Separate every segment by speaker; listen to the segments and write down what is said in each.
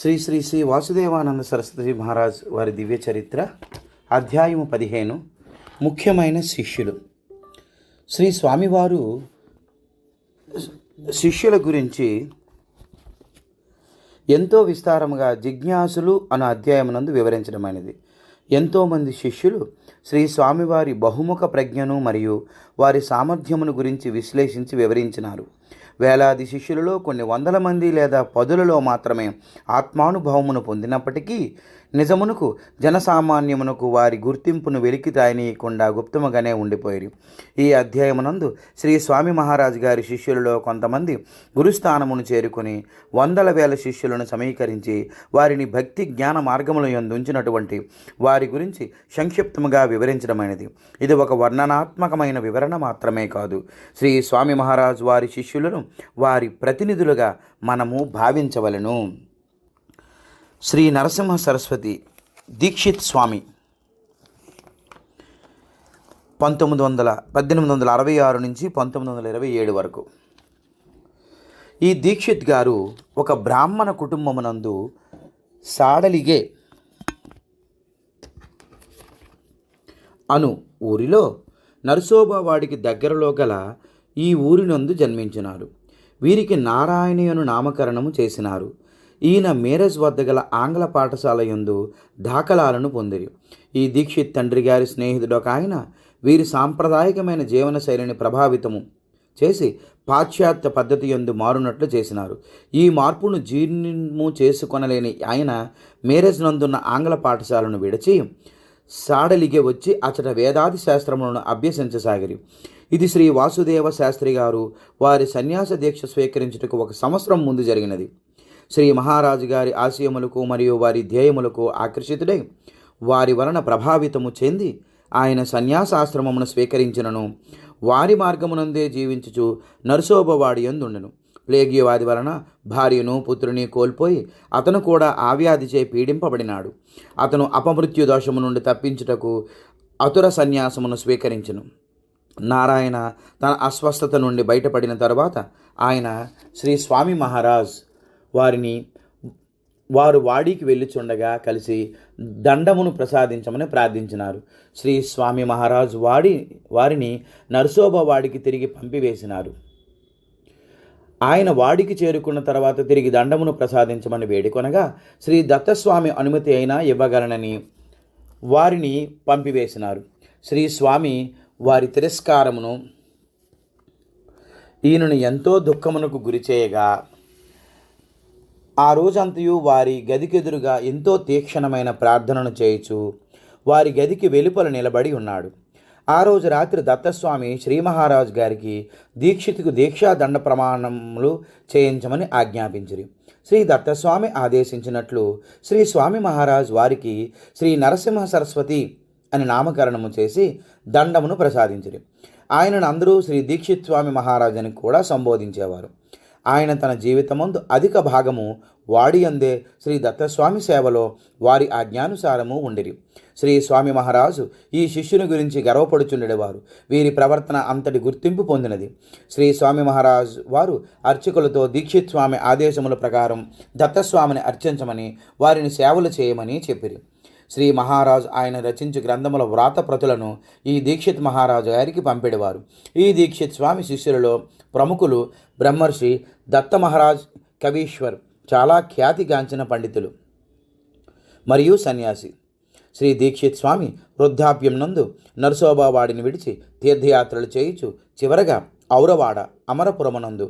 Speaker 1: శ్రీ శ్రీ శ్రీ వాసుదేవానంద సరస్వతి మహారాజ్ వారి దివ్య చరిత్ర అధ్యాయము పదిహేను. ముఖ్యమైన శిష్యులు. శ్రీ స్వామివారు శిష్యుల గురించి ఎంతో విస్తారముగా జిజ్ఞాసులు అన్న అధ్యాయమునందు వివరించడమైనది. ఎంతోమంది శిష్యులు శ్రీ స్వామివారి బహుముఖ ప్రజ్ఞను మరియు వారి సామర్థ్యమును గురించి విశ్లేషించి వివరించినారు. వేలాది శిష్యులలో కొన్ని వందల మంది లేదా పదులలో మాత్రమే ఆత్మానుభవమును పొందినప్పటికీ నిజమునకు జనసామాన్యమునకు వారి గుర్తింపును వెలికి తాయనీయకుండా గుప్తముగానే ఉండిపోయారు. ఈ అధ్యాయమునందు శ్రీ స్వామి మహారాజు గారి శిష్యులలో కొంతమంది గురుస్థానమును చేరుకొని వందల వేల శిష్యులను సమీకరించి వారిని భక్తి జ్ఞాన మార్గముల యందు ఉంచినటువంటి వారి గురించి సంక్షిప్తముగా వివరించడమైనది. ఇది ఒక వర్ణనాత్మకమైన వివరణ మాత్రమే కాదు. శ్రీ స్వామి మహారాజు వారి శిష్యులను వారి ప్రతినిధులుగా మనము భావించవలను. శ్రీ నరసింహ సరస్వతి దీక్షిత్ స్వామి. పంతొమ్మిది వందల పద్దెనిమిది వందల అరవై ఆరు నుంచి పంతొమ్మిది వందల ఇరవై ఏడు వరకు. ఈ దీక్షిత్ గారు ఒక బ్రాహ్మణ కుటుంబమునందు సాడలిగే అను ఊరిలో నరసోబావాడికి దగ్గరలో గల ఈ ఊరినందు జన్మించినారు వీరికి నారాయణీయను నామకరణము చేసినారు. ఈయన మేరజ్ వద్ద గల ఆంగ్ల పాఠశాల యందు దాఖలాలను పొందిరి. ఈ దీక్షిత్ తండ్రి గారి స్నేహితుడు ఒక ఆయన వీరి సాంప్రదాయకమైన జీవన శైలిని ప్రభావితము చేసి పాశ్చాత్య పద్ధతి యందు మారునట్లు చేసినారు. ఈ మార్పును జీర్ణము చేసుకొనలేని ఆయన మేరేజ్ నందున్న ఆంగ్ల పాఠశాలను విడిచి సాడలిగే వచ్చి అతడ వేదాది శాస్త్రములను అభ్యసించసాగిరి. ఇది శ్రీ వాసుదేవ శాస్త్రి గారు వారి సన్యాస దీక్ష స్వీకరించుటకు ఒక సంవత్సరం ముందు జరిగినది. శ్రీ మహారాజు గారి ఆశయములకు మరియు వారి ధ్యేయములకు ఆకర్షితుడై వారి వలన ప్రభావితము చెంది ఆయన సన్యాసాశ్రమమును స్వీకరించినను. వారి మార్గమునందే జీవించుచు నరసోబవాడి ఎందుండెను. ప్లేగియ వలన భార్యను పుత్రుని కోల్పోయి అతను కూడా ఆ వ్యాధిచే పీడింపబడినాడు. అతను అపమృత్యు దోషము నుండి తప్పించుటకు అతుర సన్యాసమును స్వీకరించెను. నారాయణ తన అస్వస్థత నుండి బయటపడిన తర్వాత ఆయన శ్రీ స్వామి మహారాజ్ వారిని వారు వాడికి వెళ్ళుచుండగా కలిసి దండమును ప్రసాదించమని ప్రార్థించినారు. శ్రీ స్వామి మహారాజు వాడి వారిని నరసోబ వాడికి తిరిగి పంపివేసినారు. ఆయన వాడికి చేరుకున్న తర్వాత తిరిగి దండమును ప్రసాదించమని వేడుకొనగా శ్రీ దత్తస్వామి అనుమతి అయినా ఇవ్వగలనని వారిని పంపివేసినారు. శ్రీ స్వామి వారి తిరస్కారమును ఈయనను ఎంతో దుఃఖమునకు గురిచేయగా ఆ రోజంతయు వారి గదికెదురుగా ఎంతో తీక్షణమైన ప్రార్థనను చేయుచు వారి గదికి వెలుపల నిలబడి ఉన్నాడు. ఆ రోజు రాత్రి దత్తస్వామి శ్రీ మహారాజు గారికి దీక్షితుకు దీక్షా దండ ప్రమాణములు చేయించమని ఆజ్ఞాపించిరి. శ్రీ దత్తస్వామి ఆదేశించినట్లు శ్రీ స్వామి మహారాజ్ వారికి శ్రీ నరసింహ సరస్వతి అని నామకరణము చేసి దండమును ప్రసాదించిరి. ఆయనను అందరూ శ్రీ దీక్షిత్ స్వామి మహారాజ్ అని కూడా సంబోధించేవారు. ఆయన తన జీవితమందు అధిక భాగము వాడి అందే శ్రీ దత్తస్వామి సేవలో వారి ఆజ్ఞానుసారము ఉండిరి. శ్రీ స్వామి మహారాజు ఈ శిష్యుని గురించి గర్వపడుచుండేవారు వీరి ప్రవర్తన అంతటి గుర్తింపు పొందినది. శ్రీ స్వామి మహారాజ్ వారు అర్చకులతో దీక్షిత్ స్వామి ఆదేశముల ప్రకారం దత్తస్వామిని అర్చించమని వారిని సేవలు చేయమని చెప్పిరి. శ్రీ మహారాజు ఆయన రచించు గ్రంథముల వ్రాత ప్రతులను ఈ దీక్షిత్ మహారాజు గారికి పంపిడవారు. ఈ దీక్షిత్ స్వామి శిష్యులలో ప్రముఖులు బ్రహ్మర్షి దత్త మహారాజ్ కవీశ్వర్ చాలా ఖ్యాతిగాంచిన పండితులు మరియు సన్యాసి. శ్రీ దీక్షిత్ స్వామి వృద్ధాప్యం నందు నరసోబావాడిని విడిచి తీర్థయాత్రలు చేయుచు చివరగా ఔరవాడ అమరపురమునందు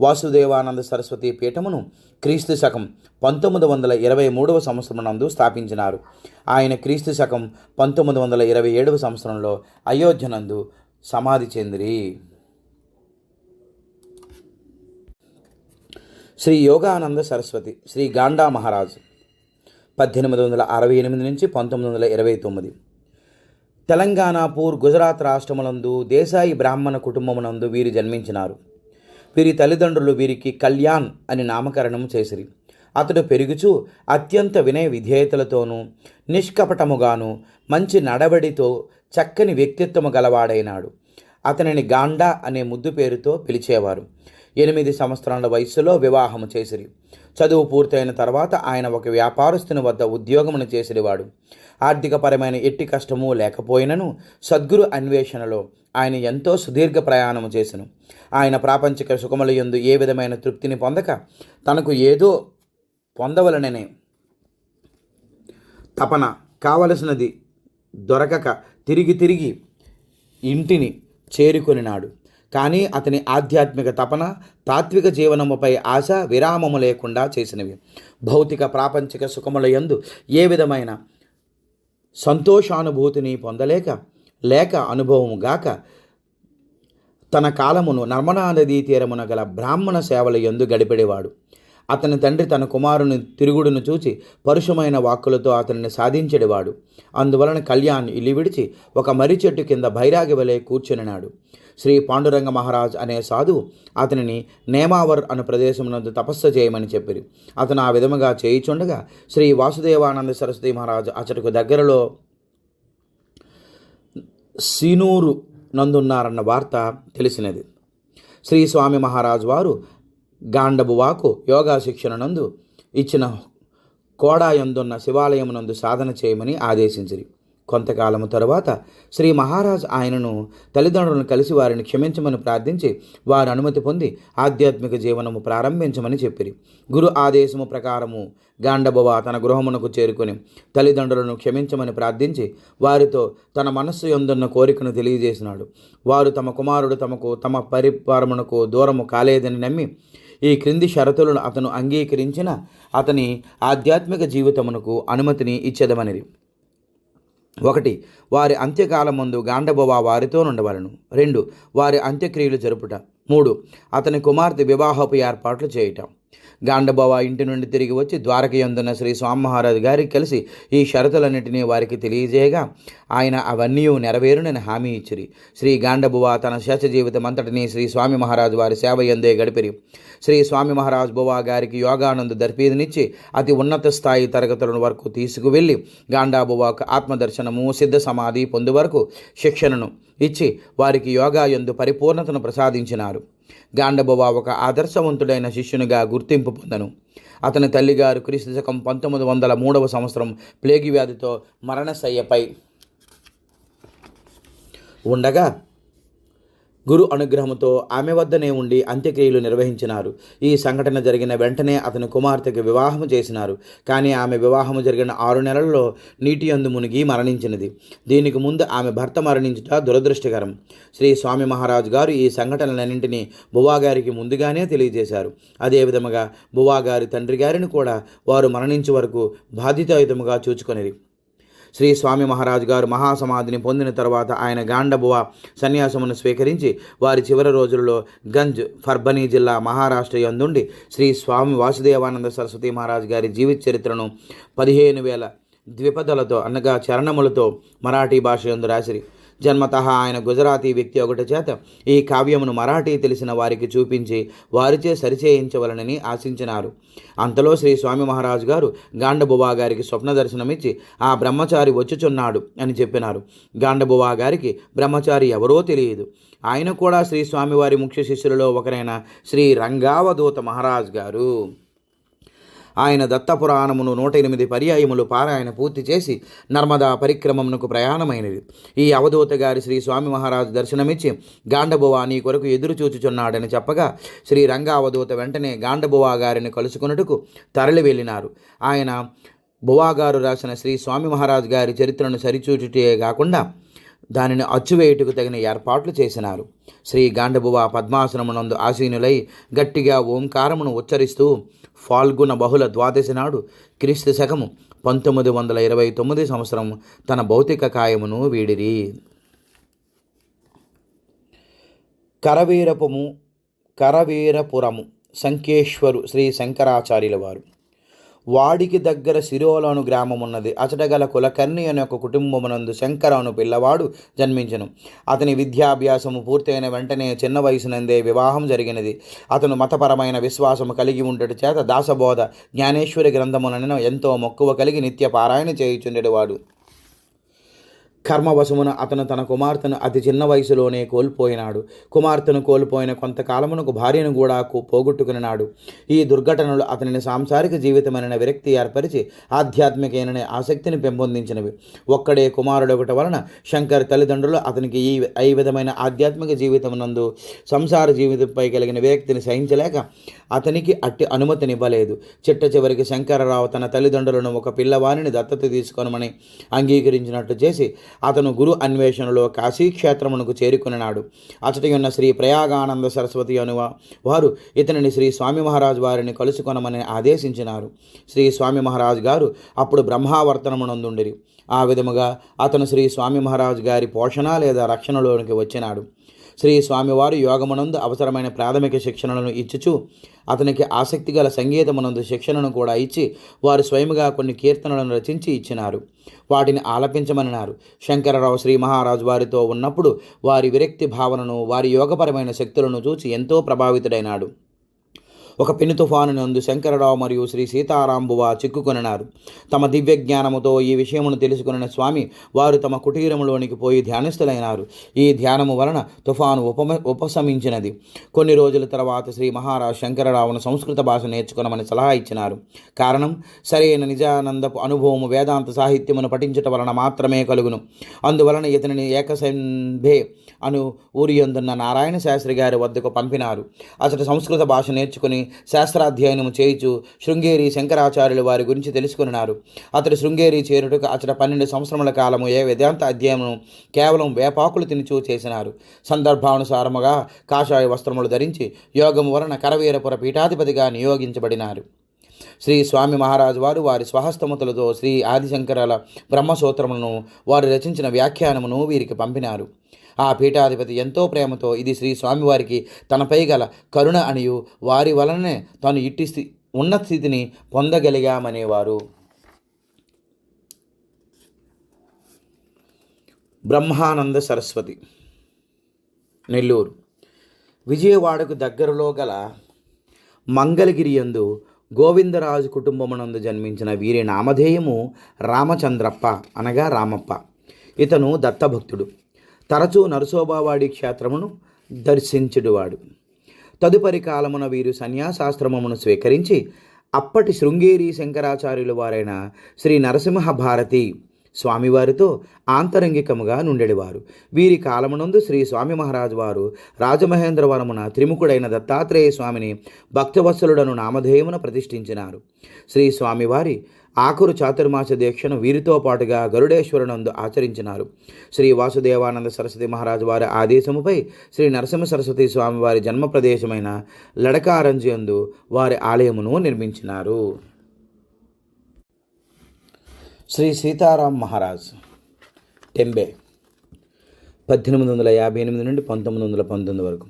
Speaker 1: వాసుదేవానంద సరస్వతి పీఠమును క్రీస్తు శకం పంతొమ్మిది వందల ఇరవై మూడవ సంవత్సరమునందు స్థాపించినారు. ఆయన క్రీస్తు శకం పంతొమ్మిది వందల ఇరవై ఏడవ సంవత్సరంలో అయోధ్యనందు సమాధి చెందిరి. శ్రీ యోగానంద సరస్వతి శ్రీ గాండా మహారాజ్. పద్దెనిమిది వందల అరవై ఎనిమిది నుంచి పంతొమ్మిది వందల ఇరవై తొమ్మిది. తెలంగాణపూర్ గుజరాత్ రాష్ట్రములందు దేశాయి బ్రాహ్మణ కుటుంబమునందు వీరు జన్మించినారు. వీరి తల్లిదండ్రులు వీరికి కళ్యాణ్ అని నామకరణం చేసిరి. అతడు పెరుగుచూ అత్యంత వినయ విధేయతలతోనూ నిష్కపటముగాను మంచి నడబడితో చక్కని వ్యక్తిత్వము గలవాడైనాడు. అతనిని గాండా అనే ముద్దు పేరుతో పిలిచేవారు. ఎనిమిది సంవత్సరాల వయస్సులో వివాహము చేసిరి. చదువు పూర్తయిన తర్వాత ఆయన ఒక వ్యాపారస్తుని వద్ద ఉద్యోగమును చేసినవాడు ఆర్థికపరమైన ఎట్టి కష్టము లేకపోయినను సద్గురు అన్వేషణలో ఆయన ఎంతో సుదీర్ఘ ప్రయాణము చేసెను. ఆయన ప్రాపంచిక సుఖముల యందు ఏ విధమైన తృప్తిని పొందక తనకు ఏదో పొందవలననే తపన కావలసినది దొరకక తిరిగి తిరిగి ఇంటిని చేరుకొనినాడు. కానీ అతని ఆధ్యాత్మిక తపన తాత్విక జీవనముపై ఆశ విరామము లేకుండా చేసినవి. భౌతిక ప్రాపంచిక సుఖముల యందు ఏ విధమైన సంతోషానుభూతిని పొందలేక లేక అనుభవము గాక తన కాలమును నర్మదా నదీ తీరమున గల బ్రాహ్మణ సేవల యందు గడిపెడేవాడు. అతని తండ్రి తన కుమారుని తిరుగుడును చూచి పరుషమైన వాక్కులతో అతనిని సాధించెడివాడు. అందువలన కళ్యాణ్ ఇల్లు విడిచి ఒక మర్రి చెట్టు కింద బైరాగి వలె కూర్చునినాడు. శ్రీ పాండురంగ మహారాజ్ అనే సాధువు అతనిని నేమావర్ అను ప్రదేశమునందు తపస్సు చేయమని చెప్పిరి. అతను ఆ విధముగా చేయిచుండగా శ్రీ వాసుదేవానంద సరస్వతి మహారాజు అతడికి దగ్గరలో సీనూరు నందున్నారన్న వార్త తెలిసినది. శ్రీ స్వామి మహారాజు వారు గాండబువాకు యోగా శిక్షణ నందు ఇచ్చిన కోడాయందున్న శివాలయమునందు సాధన చేయమని ఆదేశించిరి. కొంతకాలము తరువాత శ్రీ మహారాజ్ ఆయనను తల్లిదండ్రులను కలిసి వారిని క్షమించమని ప్రార్థించి వారు అనుమతి పొంది ఆధ్యాత్మిక జీవనము ప్రారంభించమని చెప్పిరి. గురు ఆదేశము ప్రకారము గాండబవ తన గృహమునకు చేరుకొని తల్లిదండ్రులను క్షమించమని ప్రార్థించి వారితో తన మనస్సు ఎందున్న కోరికను తెలియజేసినాడు. వారు తమ కుమారుడు తమకు తమ పరిపాలమునకు దూరము కాలేదని నమ్మి ఈ క్రింది షరతులను అతను అంగీకరించిన అతని ఆధ్యాత్మిక జీవితమునకు అనుమతిని ఇచ్చేదమనిది ఒకటి వారి అంత్యకాలం ముందు గాండబోవా వారితో ఉండవలను రెండు వారి అంత్యక్రియలు జరుపుట. మూడు అతని కుమార్తె వివాహపు ఏర్పాట్లు చేయటం. గాండబావ ఇంటి నుండి తిరిగి వచ్చి ద్వారకయందున్న శ్రీ స్వామి మహారాజు గారికి కలిసి ఈ షరతులన్నింటినీ వారికి తెలియజేయగా ఆయన అవన్నీ నెరవేరునని హామీ ఇచ్చిరి. శ్రీ గాండబువ తన శేష జీవితం అంతటినీ శ్రీ స్వామి మహారాజు వారి సేవ ఎందే గడిపిరి. శ్రీ స్వామి మహారాజ్ బువా గారికి యోగానందు దర్పీదునిచ్చి అతి ఉన్నత స్థాయి తరగతులను వరకు తీసుకువెళ్ళి గాండాబువాకు ఆత్మదర్శనము సిద్ధ సమాధి పొందు వరకు శిక్షణను ఇచ్చి వారికి యోగా యందు పరిపూర్ణతను ప్రసాదించినారు. గాండబువ ఒక ఆదర్శవంతుడైన శిష్యునిగా గుర్తింపు పొందను. అతని తల్లిగారు క్రీస్తు శకం పంతొమ్మిది వందల మూడవ సంవత్సరం ప్లేగి వ్యాధితో మరణశయ్యపై ఉండగా గురు అనుగ్రహంతో ఆమె వద్దనే ఉండి అంత్యక్రియలు నిర్వహించినారు. ఈ సంఘటన జరిగిన వెంటనే అతని కుమార్తెకు వివాహము చేసినారు. కానీ ఆమె వివాహము జరిగిన ఆరు నెలల్లో నీటి అందు మునిగి మరణించినది. దీనికి ముందు ఆమె భర్త మరణించుట దురదృష్టకరం. శ్రీ స్వామి మహారాజు గారు ఈ సంఘటనలన్నింటినీ బువాగారికి ముందుగానే తెలియజేశారు. అదేవిధముగా బువాగారి తండ్రి గారిని కూడా వారు మరణించే వరకు బాధ్యతాయుతముగా చూచుకొనిరి. శ్రీ స్వామి మహారాజు గారు మహాసమాధిని పొందిన తర్వాత ఆయన గాండబువ సన్యాసమును స్వీకరించి వారి చివరి రోజుల్లో గంజ్ ఫర్బనీ జిల్లా మహారాష్ట్ర యందుండి శ్రీ స్వామి వాసుదేవానంద సరస్వతి మహారాజు గారి జీవిత చరిత్రను పదిహేను వేల ద్విపదలతో అనగా చరణములతో మరాఠీ భాష యందు రాసిరి. జన్మత ఆయన గుజరాతీ వ్యక్తి ఒకటి చేత ఈ కావ్యమును మరాఠీ తెలిసిన వారికి చూపించి వారిచే సరిచేయించవలనని ఆశించినారు. అంతలో శ్రీ స్వామి మహారాజు గారు గాండబువా గారికి స్వప్న దర్శనమిచ్చి ఆ బ్రహ్మచారి వచ్చుచున్నాడు అని చెప్పినారు. గాండబువా గారికి బ్రహ్మచారి ఎవరో తెలియదు. ఆయన కూడా శ్రీ స్వామివారి ముఖ్య శిష్యులలో ఒకరైన శ్రీ రంగావధూత మహారాజ్ గారు. ఆయన దత్తపురాణమును నూట ఎనిమిది పర్యాయములు పారాయణ పూర్తి చేసి నర్మదా పరిక్రమమునకు ప్రయాణమైనది. ఈ అవధూత గారి శ్రీ స్వామి మహారాజు దర్శనమిచ్చి గాండబువా నీ కొరకు ఎదురు చూచుచున్నాడని చెప్పగా శ్రీ రంగావధూత వెంటనే గాండబువా గారిని కలుసుకొనుటకు తరలి వెళ్ళినారు. ఆయన బువాగారు రాసిన శ్రీ స్వామి మహారాజు గారి చరిత్రను సరిచూచుటే కాకుండా దానిని అచ్చువేయుటకు తగిన ఏర్పాట్లు చేసినారు. శ్రీ గాండబువ పద్మాసనమునందు ఆసీనులై గట్టిగా ఓంకారమును ఉచ్చరిస్తూ ఫాల్గుణ బహుళ ద్వాదశి నాడు క్రీస్తు శకము పంతొమ్మిది వందల ఇరవై తొమ్మిది సంవత్సరం తన భౌతిక కాయమును వీడిరి. కరవీరపుము కరవీరపురము సంకేశ్వరు శ్రీ శంకరాచార్యుల వారు. వాడికి దగ్గర శిరోలోను గ్రామం ఉన్నది. అచటగల కులకర్ణి అనే ఒక కుటుంబమునందు శంకర అను పిల్లవాడు జన్మించను. అతని విద్యాభ్యాసము పూర్తయిన వెంటనే చిన్న వయసునందే వివాహం జరిగినది. అతను మతపరమైన విశ్వాసము కలిగి ఉండటి చేత దాసబోధ జ్ఞానేశ్వరి గ్రంథములను ఎంతో మక్కువ కలిగి నిత్య పారాయణ చేయుచుండేవాడు కర్మవశమున అతను తన కుమార్తెను అతి చిన్న వయసులోనే కోల్పోయినాడు. కుమార్తెను కోల్పోయిన కొంతకాలమునకు భార్యను కూడా పోగొట్టుకునినాడు పోగొట్టుకున్నాడు. ఈ దుర్ఘటనలు అతనిని సాంసారిక జీవితమైన విరక్తి ఏర్పరిచి ఆధ్యాత్మికమైన ఆసక్తిని పెంపొందించినవి. ఒక్కడే కుమారుడు ఒకటి వలన శంకర్ తల్లిదండ్రులు అతనికి ఈ ఈ విధమైన ఆధ్యాత్మిక జీవితమునందు సంసార జీవితంపై కలిగిన విరక్తిని సహించలేక అతనికి అట్టి అనుమతినివ్వలేదు. చిట్ట చివరికి శంకరరావు తన తల్లిదండ్రులను ఒక పిల్లవాణిని దత్తత తీసుకొనమని అంగీకరించినట్లు చేసి అతను గురు అన్వేషణలో కాశీక్షేత్రమునకు చేరుకున్నాడు. అచటి ఉన్న శ్రీ ప్రయాగానంద సరస్వతి అనువ వారు ఇతనిని శ్రీ స్వామి మహారాజు వారిని కలుసుకొనమని ఆదేశించినారు. శ్రీ స్వామి మహారాజు గారు అప్పుడు బ్రహ్మావర్తనమునందుండిరి. ఆ విధముగా అతను శ్రీ స్వామి మహారాజు గారి పోషణ లేదా రక్షణలోనికి వచ్చినాడు. శ్రీ స్వామివారు యోగమునందు అవసరమైన ప్రాథమిక శిక్షణలను ఇచ్చుచు అతనికి ఆసక్తి గల సంగీతమునందు శిక్షణను కూడా ఇచ్చి వారు స్వయముగా కొన్ని కీర్తనలను రచించి ఇచ్చినారు. వాటిని ఆలపించమన్నారు. శంకరరావు శ్రీ మహారాజు వారితో ఉన్నప్పుడు వారి విరక్తి భావనను వారి యోగపరమైన శక్తులను చూచి ఎంతో ప్రభావితుడైనాడు. ఒక పెను తుఫాను నందు శంకరరావు మరియు శ్రీ సీతారాంబువ చిక్కుకొనినారు. తమ దివ్య జ్ఞానముతో ఈ విషయమును తెలుసుకున్న స్వామి వారు తమ కుటీరములోనికి పోయి ధ్యానస్థులైనారు. ఈ ధ్యానము వలన తుఫాను ఉపమ ఉపశమించినది. కొన్ని రోజుల తర్వాత శ్రీ మహారాజ్ శంకరరావును సంస్కృత భాష నేర్చుకునమని సలహా ఇచ్చినారు. కారణం సరైన నిజానందపు అనుభవము వేదాంత సాహిత్యమును పఠించటం వలన మాత్రమే కలుగును. అందువలన ఇతనిని ఏకసంభే అను ఊరియందున్న నారాయణ శాస్త్రి గారి వద్దకు పంపినారు. అతడు సంస్కృత భాష నేర్చుకుని శాస్త్రాధ్యయనము చేయుచు శృంగేరి శంకరాచార్యులు వారి గురించి తెలుసుకున్నారు. అతడు శృంగేరి చేరుటకు అతడు పన్నెండు సంవత్సరముల కాలము ఏ వేదాంత అధ్యయనం కేవలం వేపాకులు తినుచూ చేసినారు. సందర్భానుసారముగా కాషాయ వస్త్రములు ధరించి యోగము వలన కరవీరపుర పీఠాధిపతిగా నియోగించబడినారు. శ్రీ స్వామి మహారాజు వారు వారి స్వహస్తమతులతో శ్రీ ఆదిశంకరాల బ్రహ్మసూత్రములను వారు రచించిన వ్యాఖ్యానమును వీరికి పంపినారు. ఆ పీఠాధిపతి ఎంతో ప్రేమతో ఇది శ్రీ స్వామివారికి తనపై గల కరుణ అనియు వారి వలనే తాను ఇట్టి స్థి ఉన్న స్థితిని పొందగలిగామనేవారు. బ్రహ్మానంద సరస్వతి నెల్లూరు. విజయవాడకు దగ్గరలో గల మంగళగిరి యందు గోవిందరాజు కుటుంబమునందు జన్మించిన వీరి నామధేయము రామచంద్రప్ప అనగా రామప్ప. ఇతను దత్తభక్తుడు. తరచూ నరసోబావాడి క్షేత్రమును దర్శించుడువాడు. తదుపరి కాలమున వీరు సన్యాసాశ్రమమును స్వీకరించి అప్పటి శృంగేరి శంకరాచార్యుల వారైన శ్రీ నరసింహ భారతి స్వామివారితో ఆంతరంగికముగా నుండెడివారు. వీరి కాలమునందు శ్రీ స్వామి మహారాజు వారు రాజమహేంద్రవరమున త్రిముఖుడైన దత్తాత్రేయ స్వామిని భక్తవత్సలుడను నామధేయమున ప్రతిష్ఠించినారు. శ్రీ స్వామివారి ఆఖరు చాతుర్మాస దీక్షను వీరితో పాటుగా గరుడేశ్వరునందు ఆచరించినారు. శ్రీ వాసుదేవానంద సరస్వతి మహారాజు వారి ఆదేశముపై శ్రీ నరసింహ సరస్వతి స్వామి వారి జన్మ ప్రదేశమైన లడకారంజియందు వారి ఆలయమును నిర్మించినారు. శ్రీ సీతారాం మహారాజ్ టెంబే పద్దెనిమిది వందల యాభై ఎనిమిది నుండి పంతొమ్మిది వందల పంతొమ్మిది వరకు.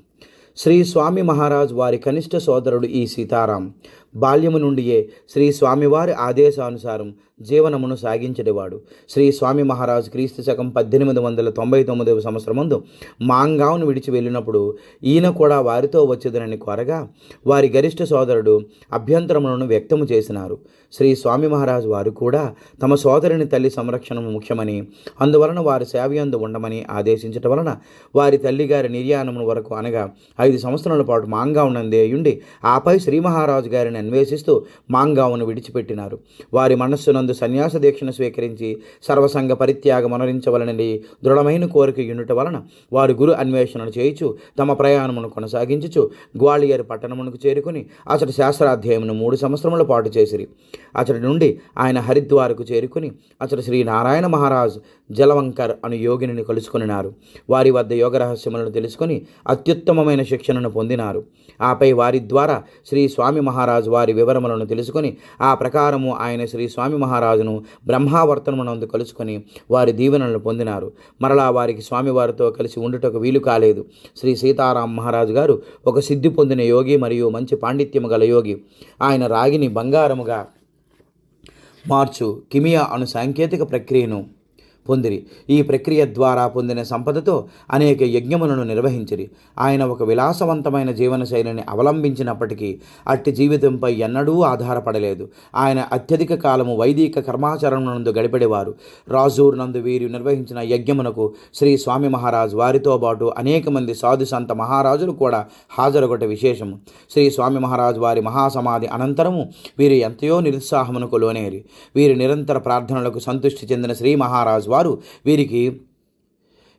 Speaker 1: శ్రీ స్వామి మహారాజ్ వారి కనిష్ట సోదరుడు ఈ సీతారాం బాల్యము నుండియే శ్రీ స్వామివారి ఆదేశానుసారం జీవనమును సాగించేవాడు శ్రీ స్వామి మహారాజ్ క్రీస్తు శకం పద్దెనిమిది వందల తొంభై తొమ్మిదవ సంవత్సరం ముందు మాంగావును విడిచి వెళ్ళినప్పుడు ఈయన కూడా వారితో వచ్చేదనని కోరగా వారి గరిష్ట సోదరుడు అభ్యంతరములను వ్యక్తము చేసినారు. శ్రీ స్వామి మహారాజ్ వారు కూడా తమ సోదరుని తల్లి సంరక్షణము ముఖ్యమని అందువలన వారి సేవయందు ఉండమని ఆదేశించటం వలన వారి తల్లిగారి నిర్యాణము వరకు అనగా ఐదు సంవత్సరాల పాటు మాంగావునందేయుండి ఆపై శ్రీ మహారాజు గారిని అన్వేషిస్తూ మాంగావును విడిచిపెట్టినారు. వారి మనస్సునందు సన్యాస దీక్షను స్వీకరించి సర్వసంగ పరిత్యాగం అనరించవలనని దృఢమైన కోరిక యునుట వలన వారు గురు అన్వేషణను చేయుచు తమ ప్రయాణమును కొనసాగించుచు గ్వాలియర్ పట్టణమునకు చేరుకుని అతడి శాస్త్రాధ్యాయమును మూడు సంవత్సరముల పాటు చేసిరి. అతడి నుండి ఆయన హరిద్వారకు చేరుకుని అతడు శ్రీ నారాయణ మహారాజ్ జలవంకర్ అను యోగిని కలుసుకొనినారు. వారి వద్ద యోగ రహస్యములను తెలుసుకొని అత్యుత్తమమైన శిక్షణను పొందినారు. ఆపై వారి ద్వారా శ్రీ స్వామి మహారాజు వారి వివరములను తెలుసుకొని ఆ ప్రకారము ఆయన శ్రీ స్వామి మహారాజును బ్రహ్మావర్తనమునందు కలుసుకొని వారి దీవెనలను పొందినారు. మరలా వారికి స్వామివారితో కలిసి ఉండుటకు వీలు కాలేదు. శ్రీ సీతారాం మహారాజు గారు ఒక సిద్ధి పొందిన యోగి మరియు మంచి పాండిత్యము గల యోగి. ఆయన రాగిని బంగారముగా మార్చు కిమియా అను సాంకేతిక ప్రక్రియను పొందిరి. ఈ ప్రక్రియ ద్వారా పొందిన సంపదతో అనేక యజ్ఞములను నిర్వహించిరి. ఆయన ఒక విలాసవంతమైన జీవనశైలిని అవలంబించినప్పటికీ అట్టి జీవితంపై ఎన్నడూ ఆధారపడలేదు. ఆయన అత్యధిక కాలము వైదిక కర్మాచరణనందు గడిపడేవారు రాజూర్ నందు వీరు నిర్వహించిన యజ్ఞమునకు శ్రీ స్వామి మహారాజ్ వారితో పాటు అనేక మంది సాధు సంత మహారాజులు కూడా హాజరొకటి విశేషము. శ్రీ స్వామి మహారాజ్ వారి మహాసమాధి అనంతరము వీరు ఎంతయో నిరుత్సాహమునకు లోనేరి. వీరి నిరంతర ప్రార్థనలకు సంతృష్టి చెందిన శ్రీ మహారాజ్ వారు వీరికి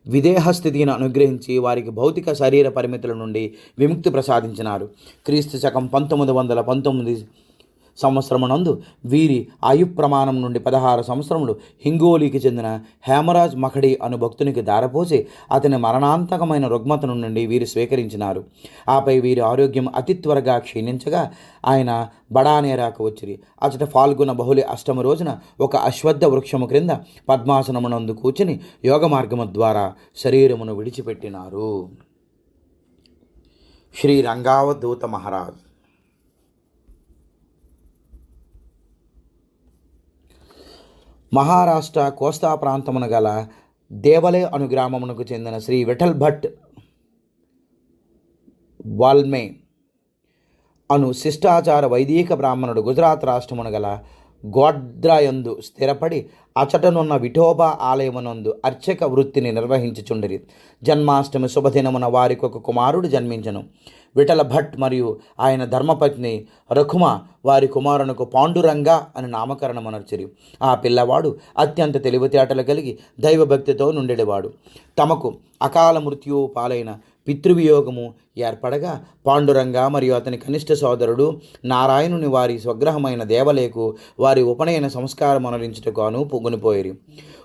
Speaker 1: విదేహ స్థితిని అనుగ్రహించి వారికి భౌతిక శరీర పరిమితుల నుండి విముక్తి ప్రసాదించినారు. క్రీస్తు శకం పంతొమ్మిది వందల పంతొమ్మిది సంవత్సరమునందు వీరి ఆయు ప్రమాణం నుండి పదహారు సంవత్సరములు హింగోలీకి చెందిన హేమరాజ్ మఖడి అను భక్తునికి దారపోసి అతని మరణాంతకమైన రుగ్మతను నుండి వీరు స్వీకరించినారు. ఆపై వీరి ఆరోగ్యం అతి త్వరగా క్షీణించగా ఆయన బడానేరాకు వచ్చిరి. అచట ఫాల్గుణ బహుళి అష్టమ రోజున ఒక అశ్వద్ధ వృక్షము క్రింద పద్మాసనమునందు కూర్చుని యోగ మార్గము ద్వారా శరీరమును విడిచిపెట్టినారు. శ్రీ రంగావధూత మహారాజ్. మహారాష్ట్ర కోస్తా ప్రాంతమున గల దేవలే అను గ్రామమునకు చెందిన శ్రీ విఠల్ భట్ వాల్మే అను శిష్టాచార వైదిక బ్రాహ్మణుడు గుజరాత్ రాష్ట్రమున గల గోడ్రాయందు స్థిరపడి అచటనున్న విఠోబా ఆలయమునందు అర్చక వృత్తిని నిర్వహించుచుండిరి. జన్మాష్టమి శుభదినమున వారికి ఒక కుమారుడు జన్మించను. విఠల భట్ మరియు ఆయన ధర్మపత్ని రఘుమ వారి కుమారునకు పాండురంగ అని నామకరణమనర్చిరి. ఆ పిల్లవాడు అత్యంత తెలివితేటలు కలిగి దైవభక్తితో నుండేవాడు తమకు అకాల మృత్యువు పాలైన పితృవియోగము ఏర్పడగా పాండురంగ మరియు అతని కనిష్ట సోదరుడు నారాయణుని వారి స్వగ్రహమైన దేవలేకు వారి ఉపనయన సంస్కారం అనరించుటగాను ఉపనయన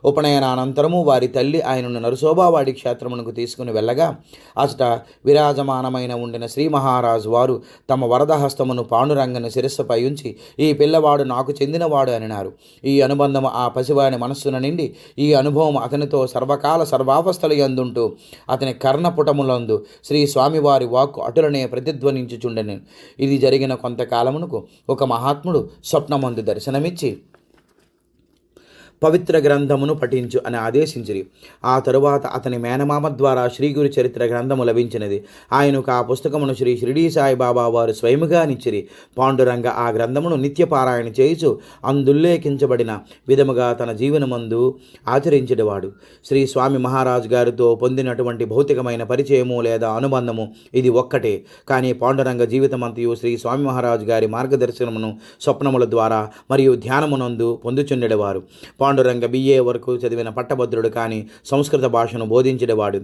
Speaker 1: ఉపనయనానంతరము వారి తల్లి ఆయనను నరసోబావాడి క్షేత్రమునకు తీసుకుని వెళ్ళగా అచట విరాజమానమైన ఉండిన శ్రీ మహారాజు వారు తమ వరదహస్తమును పాండురంగను శిరస్సుపై ఉంచి ఈ పిల్లవాడు నాకు చెందినవాడు అనినారు. ఈ అనుబంధము ఆ పసివాని మనస్సున నిండి ఈ అనుభవం అతనితో సర్వకాల సర్వావస్థలు ఎందుంటూ అతని కర్ణపుటములందు శ్రీ స్వామివారు వాక్కు అటులనే ప్రతిధ్వనించుచుండెను. ఇది జరిగిన కొంతకాలమునకు ఒక మహాత్ముడు స్వప్నమందు దర్శనమిచ్చి పవిత్ర గ్రంథమును పఠించు అని ఆదేశించిరి. ఆ తరువాత అతని మేనమామ ద్వారా శ్రీగురు చరిత్ర గ్రంథము లభించినది. ఆయనకు ఆ పుస్తకమును శ్రీ షిరిడీ సాయిబాబా వారు స్వయముగా నిచ్చిరి. పాండురంగ ఆ గ్రంథమును నిత్యపారాయణ చేయుచు అందుల్లేఖించబడిన విధముగా తన జీవనమందు ఆచరించేవాడు శ్రీ స్వామి మహారాజు గారితో పొందినటువంటి భౌతికమైన పరిచయము లేదా అనుబంధము ఇది ఒక్కటే. కానీ పాండురంగ జీవితమంతయు శ్రీ స్వామి మహారాజు గారి మార్గదర్శనమును స్వప్నముల ద్వారా మరియు ధ్యానమునందు పొందుచుండెడవారు పాండురంగ బిఏ వరకు చదివిన పట్టభద్రుడు కానీ సంస్కృత భాషను బోధించేవాడు.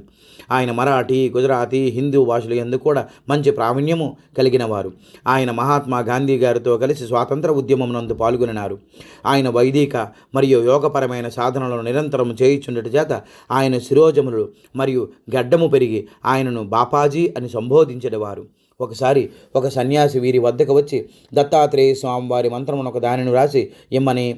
Speaker 1: ఆయన మరాఠీ గుజరాతీ హిందూ భాషలు ఎందుకు కూడా మంచి ప్రావీణ్యము కలిగిన వారు ఆయన మహాత్మా గాంధీ గారితో కలిసి స్వాతంత్ర ఉద్యమం నందు పాల్గొనినారు. ఆయన వైదిక మరియు యోగపరమైన సాధనలను నిరంతరం చేయుచుండట చేత ఆయన శిరోజములు మరియు గడ్డము పెరిగి ఆయనను బాపాజీ అని సంబోధించేవారు. ఒకసారి ఒక సన్యాసి వీరి వద్దకు వచ్చి దత్తాత్రేయ స్వామి వారి మంత్రమును ఒక దానిని రాసి ఇమ్మని.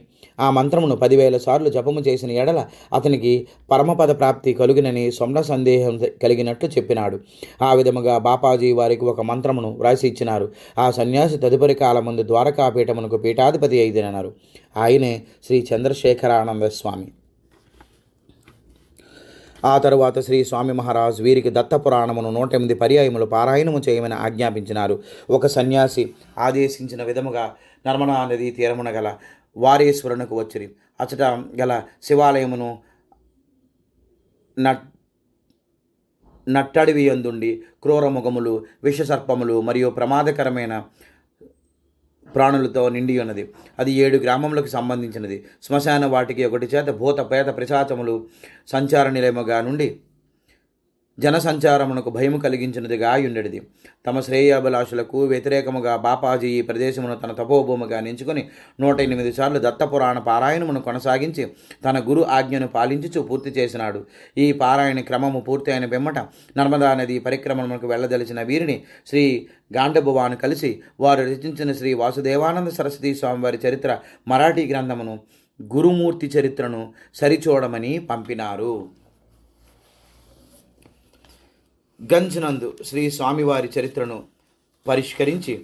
Speaker 1: ఆ మంత్రమును పదివేల సార్లు జపము చేసిన ఎడల అతనికి పరమపద ప్రాప్తి కలుగునని స్వప్న సందేహం కలిగినట్లు చెప్పినాడు. ఆ విధముగా బాపాజీ వారికి ఒక మంత్రమును వ్రాసి ఇచ్చినారు. ఆ సన్యాసి తదుపరి కాలముందు ద్వారకాపీఠమునకు పీఠాధిపతి అయిదనన్నారు. ఆయనే శ్రీ చంద్రశేఖరానంద స్వామి. ఆ తరువాత శ్రీ స్వామి మహారాజ్ వీరికి దత్త పురాణమును నూట ఎనిమిది పర్యాయములు పారాయణము చేయమని ఆజ్ఞాపించినారు. ఒక సన్యాసి ఆదేశించిన విధముగా నర్మదా నది తీరమున గల వారేశ్వరునకు వచ్చిరి. అచట గల శివాలయమును నట్ నట్టడివి అందుండి క్రూరముఖములు విషసర్పములు మరియు ప్రమాదకరమైన ప్రాణులతో నిండి ఉన్నది. అది ఏడు గ్రామములకు సంబంధించినది. శ్మశాన వాటికి ఒకటి చేత భూత పేత పిశాచములు సంచార నిలయముగా నుండి జనసంచారమునకు భయము కలిగించినదిగా ఉండేది తమ శ్రేయాభిలాషులకు వ్యతిరేకముగా బాపాజీ ఈ ప్రదేశమును తన తపోభూమిగా ఎంచుకుని నూట ఎనిమిది సార్లు దత్తపురాణ పారాయణమును కొనసాగించి తన గురు ఆజ్ఞను పాలించుచు పూర్తి చేసినాడు. ఈ పారాయణ క్రమము పూర్తి అయిన పిమ్మట నర్మదా నది పరిక్రమణకు వెళ్ళదలిచిన వీరిని శ్రీ గాండభువాను కలిసి వారు రచించిన శ్రీ వాసుదేవానంద సరస్వతి స్వామివారి చరిత్ర మరాఠీ గ్రంథమును గురుమూర్తి చరిత్రను సరిచూడమని పంపినారు. గంజ్ నందు శ్రీ స్వామివారి చరిత్రను పరిష్కరించి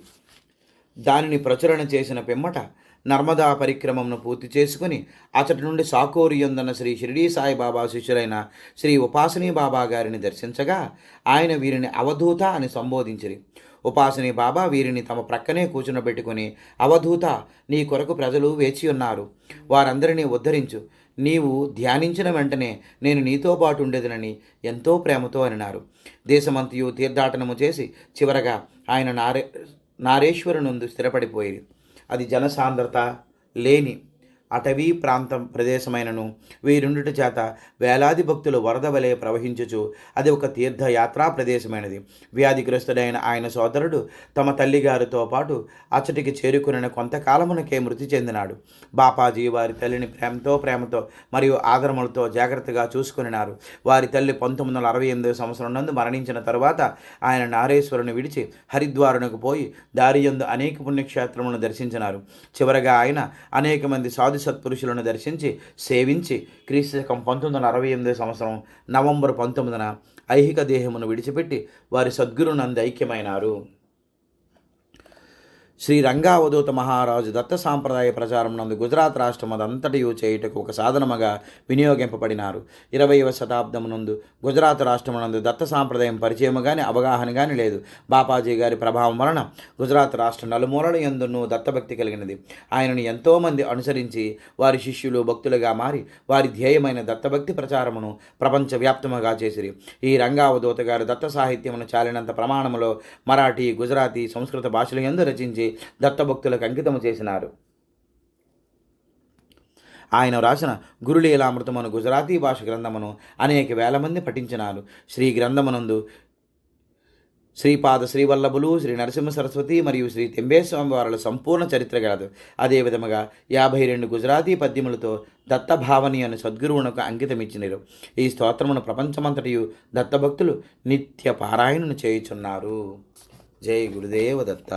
Speaker 1: దానిని ప్రచురణ చేసిన పిమ్మట నర్మదా పరిక్రమమును పూర్తి చేసుకుని అతడి నుండి సాకోరియందన్న శ్రీ షిరిడీ సాయిబాబా శిష్యులైన శ్రీ ఉపాసనీ బాబా గారిని దర్శించగా ఆయన వీరిని అవధూత అని సంబోధించిరి. ఉపాసనీ బాబా వీరిని తమ ప్రక్కనే కూర్చునబెట్టుకుని అవధూత నీ కొరకు ప్రజలు వేచి ఉన్నారు. వారందరినీ ఉద్ధరించు. నీవు ధ్యానించిన వెంటనే నేను నీతో పాటు ఉండేదనని ఎంతో ప్రేమతో అనినారు. దేశమంతయు తీర్థాటనము చేసి చివరగా ఆయన నారే నారేశ్వరునందు స్థిరపడిపోయింది అది జనసాంద్రత లేని అటవీ ప్రాంతం ప్రదేశమైనను. వీరుండుట చేత వేలాది భక్తులు వరద వలె ప్రవహించుచు అది ఒక తీర్థయాత్రా ప్రదేశమైనది. వ్యాధిగ్రస్తుడైన ఆయన సోదరుడు తమ తల్లిగారితో పాటు అచ్చటికి చేరుకున్న కొంతకాలమునకే మృతి చెందినాడు. బాపాజీ వారి తల్లిని ప్రేమతో ప్రేమతో మరియు ఆదరములతో జాగ్రత్తగా చూసుకునినారు. వారి తల్లి పంతొమ్మిది వందల అరవై ఎనిమిది సంవత్సరం నందు మరణించిన తరువాత ఆయన నారేశ్వరుని విడిచి హరిద్వారునకు పోయి దారియందు అనేక పుణ్యక్షేత్రములను దర్శించినారు. చివరగా ఆయన అనేక మంది సాధు సత్పురుషులను దర్శించి సేవించి క్రీస్తు శకం పంతొమ్మిది వందల అరవై ఎనిమిది సంవత్సరం నవంబర్ పంతొమ్మిదిన ఐహిక దేహమును విడిచిపెట్టి వారి సద్గురునందు ఐక్యమైనారు. శ్రీ రంగావధూత మహారాజు దత్త సాంప్రదాయ ప్రచారం నందు గుజరాత్ రాష్ట్రం అదంతటియు చేయుటకు ఒక సాధనముగా వినియోగింపబడినారు. ఇరవైవ శతాబ్దం నందు గుజరాత్ రాష్ట్రం నందు దత్త సాంప్రదాయం పరిచయం కానీ అవగాహన కానీ లేదు. బాపాజీ గారి ప్రభావం వలన గుజరాత్ రాష్ట్ర నలుమూలల ఎందును దత్తభక్తి కలిగినది. ఆయనను ఎంతోమంది అనుసరించి వారి శిష్యులు భక్తులుగా మారి వారి ధ్యేయమైన దత్తభక్తి ప్రచారమును ప్రపంచవ్యాప్తముగా చేసిరి. ఈ రంగావధూత గారు దత్త సాహిత్యమును చాలినంత ప్రమాణములో మరాఠీ గుజరాతీ సంస్కృత భాషల ఎందు రచించి దత్తభక్తులకు అంకితము చేసినారు. ఆయన రాసిన గురులీలామృతమును గుజరాతీ భాష గ్రంథమును అనేక వేల మంది పఠించినారు. శ్రీ గ్రంథమునందు శ్రీపాద శ్రీవల్లభులు శ్రీ నరసింహ సరస్వతి మరియు శ్రీ తెంబేస్వామి వారుల సంపూర్ణ చరిత్ర కలదు అదే విధముగా యాభై రెండు గుజరాతీ పద్యములతో దత్తభావని అని సద్గురువునకు అంకితమిచ్చినారు. ఈ స్తోత్రమును ప్రపంచమంతటియు దత్తభక్తులు నిత్య పారాయణను చేయుచున్నారు. జై గురుదేవ దత్త